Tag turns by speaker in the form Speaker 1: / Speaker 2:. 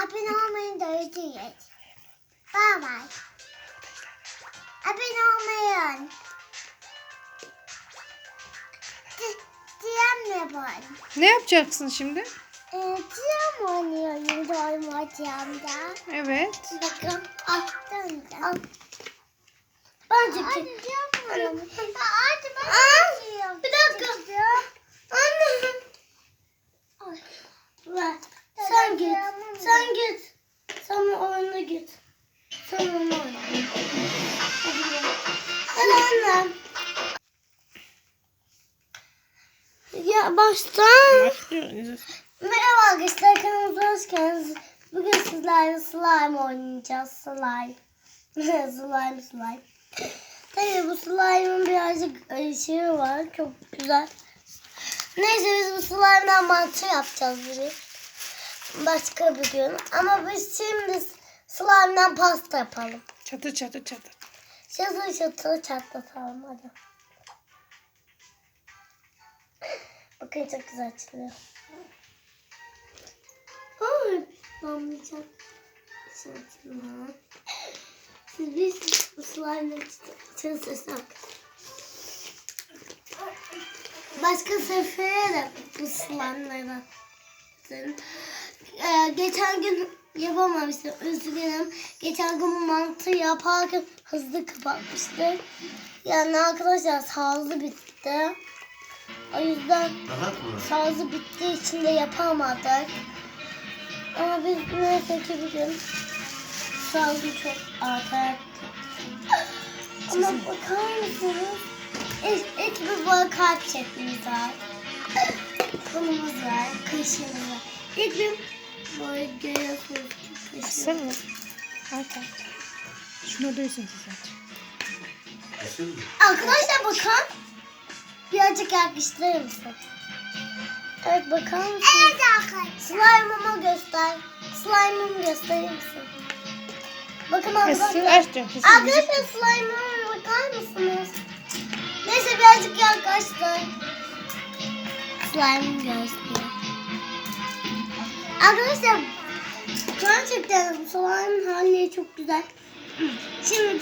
Speaker 1: Abone olmayı da unutmayın. Bye bye. Abone olmayın. Di- Diyem ne var?
Speaker 2: Ne yapacaksın şimdi?
Speaker 1: Ee, diyem oynuyorum doyma diyemde.
Speaker 2: Evet.
Speaker 1: Bakın. Al. Dön de. Al. Ben de Hadi diyem oynuyorum. Hadi ben Bir Ya baştan.
Speaker 2: Başlıyoruz.
Speaker 1: Merhaba arkadaşlar kanalımıza hoş geldiniz. Bugün sizlerle slime oynayacağız. Slime. slime slime. Tabii bu slime'ın birazcık ışığı var. Çok güzel. Neyse biz bu slime'dan mantı yapacağız biri. Başka bir gün. Ama biz şimdi slime'dan pasta yapalım.
Speaker 2: Çatır çatır çatır.
Speaker 1: Çatır çatır çatlatalım hadi. Bakın çok güzel çıkıyor. Ay, damlayacak. Şansına. Siz bir bu slime'la çalışırsak. Başka sefere de bu slime'lara. Ee, geçen gün yapamamıştım. Üzgünüm. Geçen gün mantı yaparken hızlı kapatmıştım. Yani arkadaşlar sağlığı bitti. O yüzden
Speaker 3: mı?
Speaker 1: Sazı bittiği için de yapamadık. Ama biz neyse ki bugün sazı çok artarak Ama bakar mısınız? İlk, ilk bir kalp şeklimiz var. Kolumuz var, kaşığımız var. İlk bir böyle görüyorsunuz ki kaşığımız
Speaker 2: Sen mi? Arka. Şunu duysun size.
Speaker 3: Açın mı?
Speaker 1: Arkadaşlar bakın. Birazcık yaklaştırır mısın? Evet bakar mısın? Evet arkadaşlar. Slime'ımı göster. Slime'ımı gösterir misin? Bakın arkadaşlar. Arkadaşlar slime'ıma bakar mısınız? Neyse birazcık yaklaştır. Slime'ımı göster. Arkadaşlar gerçekten slime'ın hali çok güzel. Şimdi